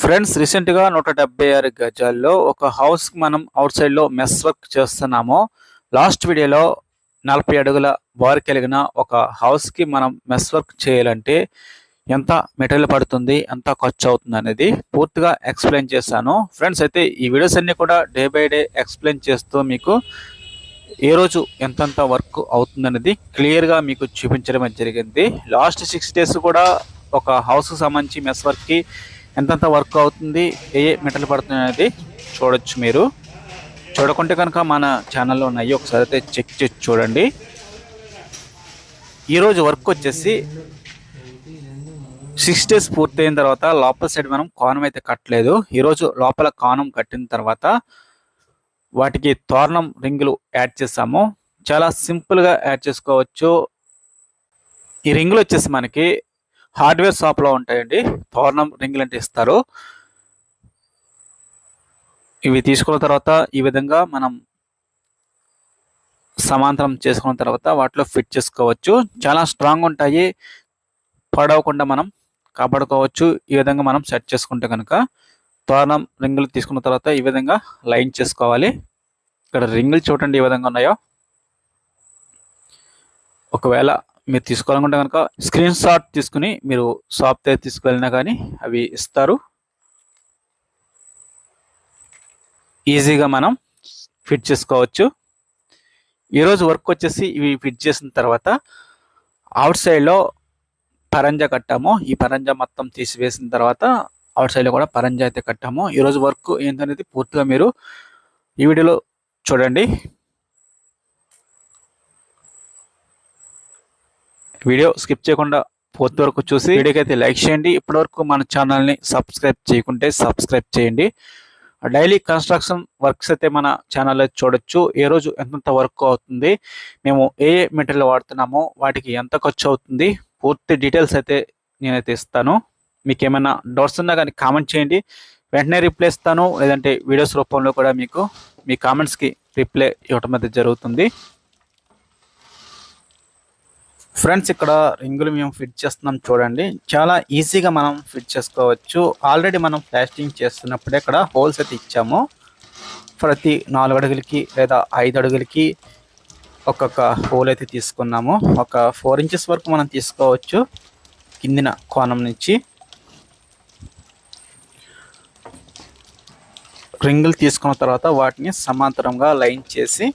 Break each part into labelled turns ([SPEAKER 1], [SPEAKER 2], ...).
[SPEAKER 1] Friends రీసెంట్గా నూట డెబ్బై ఆరు గజాల్లో ఒక హౌస్కి మనం అవుట్ సైడ్లో మెస్ వర్క్ చేస్తున్నాము. లాస్ట్ వీడియోలో నలభై అడుగుల బార్ కలిగిన ఒక హౌస్కి మనం మెస్ వర్క్ చేయాలంటే ఎంత మెటీరియల్ పడుతుంది ఎంత ఖర్చు అవుతుంది అనేది పూర్తిగా ఎక్స్ప్లెయిన్ చేశాను. ఫ్రెండ్స్ అయితే ఈ వీడియోస్ అన్నీ కూడా డే బై డే ఎక్స్ప్లెయిన్ చేస్తూ మీకు ఏ రోజు ఎంతెంత వర్క్ అవుతుంది అనేది క్లియర్గా మీకు చూపించడం జరిగింది. లాస్ట్ సిక్స్ డేస్ కూడా ఒక హౌస్కి సంబంధించి మెస్ వర్క్కి ఎంతంత వర్క్ అవుతుంది ఏ ఏ మెటల్ పడుతుంది అనేది చూడొచ్చు మీరు. చూడకుంటే కనుక మన ఛానల్లో ఉన్నాయి ఒకసారి అయితే చెక్ చేసి చూడండి. ఈరోజు వర్క్ వచ్చేసి సిక్స్ డేస్ పూర్తయిన తర్వాత లోపల సైడ్ మనం కానం అయితే కట్టలేదు. ఈరోజు లోపల కానం కట్టిన తర్వాత వాటికి తోరణం రింగులు యాడ్ చేసాము. చాలా సింపుల్గా యాడ్ చేసుకోవచ్చు. ఈ రింగులు వచ్చేసి మనకి హార్డ్వేర్ షాప్లో ఉంటాయండి. తోరణం రింగులు అంటే ఇస్తారు. ఇవి తీసుకున్న తర్వాత ఈ విధంగా మనం సమాంతరం చేసుకున్న తర్వాత వాటిలో ఫిట్ చేసుకోవచ్చు. చాలా స్ట్రాంగ్ ఉంటాయి. పడవకుండా మనం కాపాడుకోవచ్చు. ఈ విధంగా మనం సెట్ చేసుకుంటే కనుక తోరణం రింగులు తీసుకున్న తర్వాత ఈ విధంగా లైన్ చేసుకోవాలి. ఇక్కడ రింగులు చూడండి ఏ విధంగా ఉన్నాయో. ఒకవేళ మీరు తీసుకోవాలనుకుంటే కనుక స్క్రీన్ షాట్ తీసుకుని మీరు షాప్ దగ్గర తీసుకువెళ్ళినా కానీ అవి ఇస్తారు. ఈజీగా మనం ఫిట్ చేసుకోవచ్చు. ఈరోజు వర్క్ వచ్చేసి ఇవి ఫిట్ చేసిన తర్వాత అవుట్ సైడ్లో పరంజా కట్టాము. ఈ పరంజా మొత్తం తీసివేసిన తర్వాత అవుట్ సైడ్లో కూడా పరంజా అయితే కట్టాము. ఈరోజు వర్క్ ఏంటనేది పూర్తిగా మీరు ఈ వీడియోలో చూడండి. వీడియో స్కిప్ చేయకుండా పూర్తి వరకు చూసి వీడియోకి అయితే లైక్ చేయండి. ఇప్పటివరకు మన ఛానల్ని సబ్స్క్రైబ్ చేయకుంటే సబ్స్క్రైబ్ చేయండి. డైలీ కన్స్ట్రక్షన్ వర్క్స్ అయితే మన ఛానల్లో చూడొచ్చు. ఏ రోజు ఎంతంత వర్క్ అవుతుంది మేము ఏ ఏ మెటీరియల్ వాడుతున్నామో వాటికి ఎంత ఖర్చు అవుతుంది పూర్తి డీటెయిల్స్ అయితే నేనైతే ఇస్తాను. మీకు ఏమైనా డౌట్స్ ఉన్నా కానీ కామెంట్ చేయండి. వెంటనే రిప్లై ఇస్తాను. లేదంటే వీడియోస్ రూపంలో కూడా మీకు మీ కామెంట్స్కి రిప్లై ఇవ్వటం అయితే జరుగుతుంది. ఫ్రెండ్స్ ఇక్కడ రింగులు మేము ఫిట్ చేస్తున్నాం చూడండి. చాలా ఈజీగా మనం ఫిట్ చేసుకోవచ్చు. ఆల్రెడీ మనం ప్లాస్టింగ్ చేస్తున్నప్పుడే ఇక్కడ హోల్స్ అయితే ఇచ్చాము. ప్రతి నాలుగు అడుగులకి లేదా ఐదు అడుగులకి ఒక్కొక్క హోల్ అయితే తీసుకున్నాము. ఒక ఫోర్ ఇంచెస్ వరకు మనం తీసుకోవచ్చు కిందిన కోణం నుంచి. రింగులు తీసుకున్న తర్వాత వాటిని సమాంతరంగా లైన్ చేసి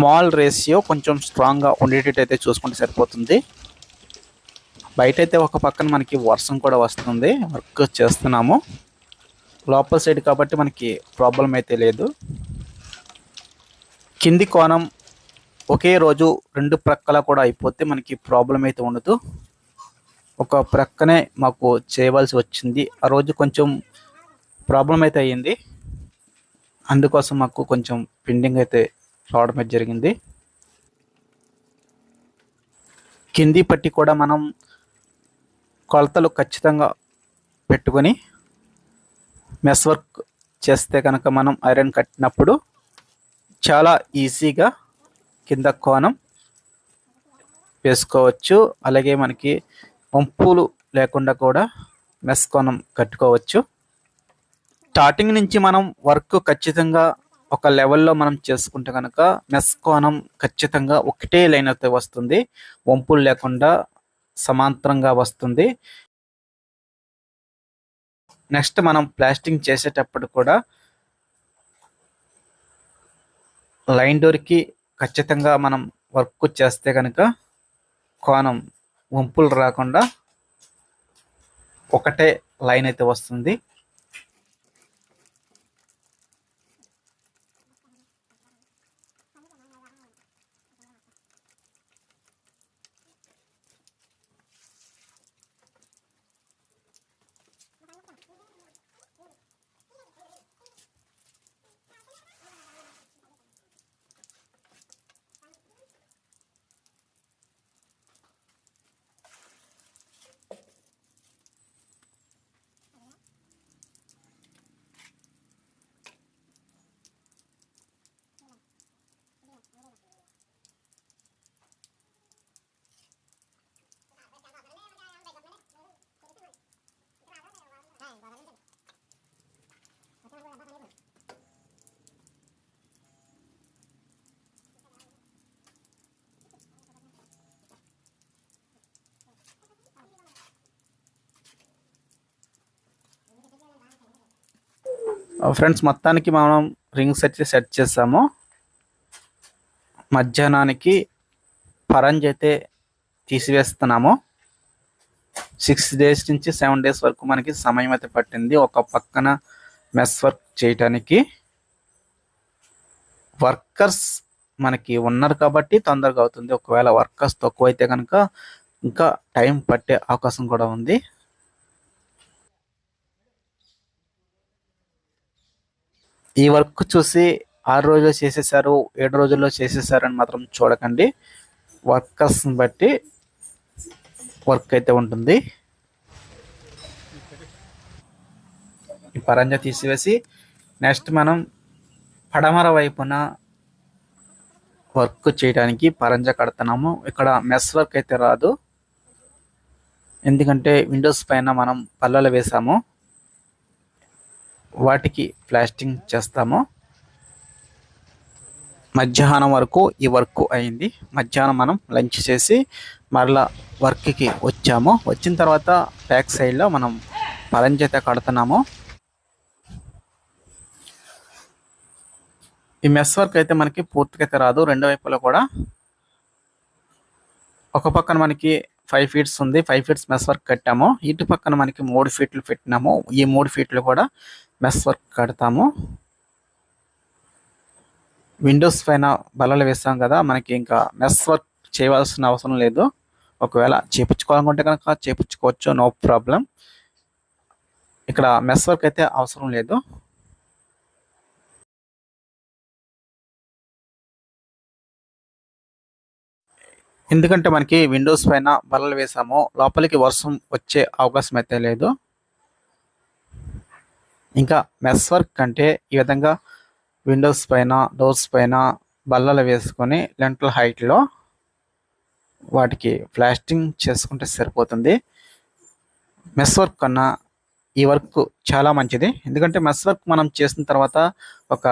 [SPEAKER 1] స్మాల్ రేషియో కొంచెం స్ట్రాంగ్గా ఉండేటట్టు అయితే చూసుకుంటే సరిపోతుంది. బయట అయితే ఒక పక్కన మనకి వర్షం కూడా వస్తుంది. వర్క్ చేస్తున్నాము. లోపల సైడ్ కాబట్టి మనకి ప్రాబ్లం అయితే లేదు. కింది కోణం ఒకే రోజు రెండు ప్రక్కల కూడా అయిపోతే మనకి ప్రాబ్లం అయితే ఉండదు. ఒక ప్రక్కనే మాకు చేయవలసి వచ్చింది. ఆ రోజు కొంచెం ప్రాబ్లం అయితే అయ్యింది. అందుకోసం మాకు కొంచెం పెండింగ్ అయితే రావడం అయితే జరిగింది. కింది పట్టి కూడా మనం కొలతలు ఖచ్చితంగా పెట్టుకొని మెస్ వర్క్ చేస్తే కనుక మనం ఐరన్ కట్టినప్పుడు చాలా ఈజీగా కింద కోణం వేసుకోవచ్చు. అలాగే మనకి వంపులు లేకుండా కూడా మెస్ కోణం కట్టుకోవచ్చు. స్టార్టింగ్ నుంచి మనం వర్క్ ఖచ్చితంగా ఒక లెవెల్లో మనం చేసుకుంటే కనుక మెస్ కోణం ఖచ్చితంగా ఒకటే లైన్ అయితే వస్తుంది. వంపులు లేకుండా సమాంతరంగా వస్తుంది. నెక్స్ట్ మనం ప్లాస్టింగ్ చేసేటప్పుడు కూడా లైన్ డోర్కి ఖచ్చితంగా మనం వర్క్ చేస్తే కనుక కోణం వంపులు రాకుండా ఒకటే లైన్ అయితే వస్తుంది. Uh, ఫ్రెండ్స్ మొత్తానికి మనం రింగ్స్ అయితే సెట్ చేసాము. మధ్యాహ్నానికి పరంజ్ అయితే తీసివేస్తున్నాము. సిక్స్ డేస్ నుంచి సెవెన్ డేస్ వరకు మనకి సమయం అయితే పట్టింది. ఒక పక్కన మెస్ వర్క్ చేయటానికి. వర్కర్స్ మనకి ఉన్నారు కాబట్టి తొందరగా అవుతుంది. ఒకవేళ వర్కర్స్ తక్కువ అయితే కనుక ఇంకా టైం పట్టే అవకాశం కూడా ఉంది. ఈ వర్క్ చూసి ఆరు రోజుల్లో చేసేసారు ఏడు రోజుల్లో చేసేసారు అని మాత్రం చూడకండి. వర్కర్స్ని బట్టి వర్క్ అయితే ఉంటుంది. ఈ పరంజ తీసివేసి నెక్స్ట్ మనం పడమర వైపున వర్క్ చేయడానికి పరంజ కడుతున్నాము. ఇక్కడ మెస్ వర్క్ అయితే రాదు. ఎందుకంటే విండోస్ పైన మనం పల్లలు వేసాము. వాటికి ప్లాస్టింగ్ చేస్తాము. మధ్యాహ్నం వరకు ఈ వర్క్ అయింది. మధ్యాహ్నం మనం లంచ్ చేసి మరలా వర్క్కి వచ్చాము. వచ్చిన తర్వాత బ్యాక్ సైడ్లో మనం పరంజత కడుతున్నాము. ఈ మెస్ వర్క్ అయితే మనకి పూర్తిగా అయితే రాదు. రెండు వైపులా కూడా ఒక పక్కన మనకి ఫైవ్ ఫీట్స్ ఉంది. ఫైవ్ ఫీట్స్ మెస్ వర్క్ కట్టాము. ఇటు పక్కన మనకి మూడు ఫీట్లు పెట్టినాము. ఈ మూడు ఫీట్లు కూడా మెస్ వర్క్ కడతాము. విండోస్ పైన బల్లలు వేస్తాం కదా మనకి ఇంకా మెస్ వర్క్ చేయవలసిన అవసరం లేదు. ఒకవేళ చేపించుకోవాలనుకుంటే కనుక చేపించుకోవచ్చు నో ప్రాబ్లం ఇక్కడ మెస్ వర్క్ అయితే అవసరం లేదు. ఎందుకంటే మనకి విండోస్ పైన బల్లలు వేసాము లోపలికి వర్షం వచ్చే అవకాశం అయితే లేదు. ఇంకా మెస్ వర్క్ అంటే ఈ విధంగా విండోస్ పైన డోర్స్ పైన బల్లలు వేసుకొని లెంటల్ హైట్లో వాటికి ప్లాస్టింగ్ చేసుకుంటే సరిపోతుంది. మెస్ వర్క్ కన్నా ఈ వర్క్ చాలా మంచిది. ఎందుకంటే మెస్ వర్క్ మనం చేసిన తర్వాత ఒక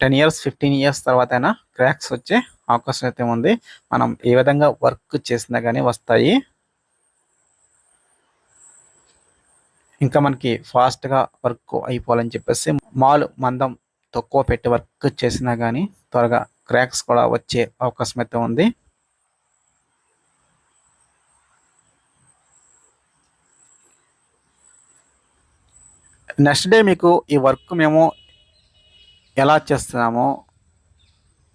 [SPEAKER 1] టెన్ ఇయర్స్ ఫిఫ్టీన్ ఇయర్స్ తర్వాత అయినా క్రాక్స్ వచ్చే అవకాశం అయితే ఉంది. మనం ఏ విధంగా వర్క్ చేసినా కానీ వస్తాయి. ఇంకా మనకి ఫాస్ట్గా వర్క్ అయిపోవాలని చెప్పేసి మాల్ మందం తక్కువ పెట్టి వర్క్ చేసినా కానీ త్వరగా క్రాక్స్ కూడా వచ్చే అవకాశం అయితే ఉంది. నెక్స్ట్ డే మీకు ఈ వర్క్ మేము ఎలా చేస్తున్నామో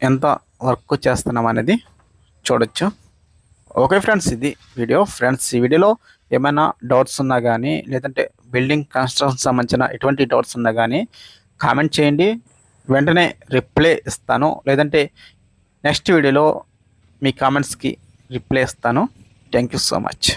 [SPEAKER 1] ఎంత వర్క్ చేస్తున్నాం అనేది చూడొచ్చు. ఓకే ఫ్రెండ్స్ ఇది వీడియో ఫ్రెండ్స్ ఈ వీడియోలో ఏమైనా డౌట్స్ ఉన్నా కానీ లేదంటే బిల్డింగ్ కన్స్ట్రక్షన్ సంబంధించిన ఎటువంటి డౌట్స్ ఉన్నా కానీ కామెంట్ చేయండి. వెంటనే రిప్లై ఇస్తాను. లేదంటే నెక్స్ట్ వీడియోలో మీ కామెంట్స్కి రిప్లై ఇస్తాను. Thank you so much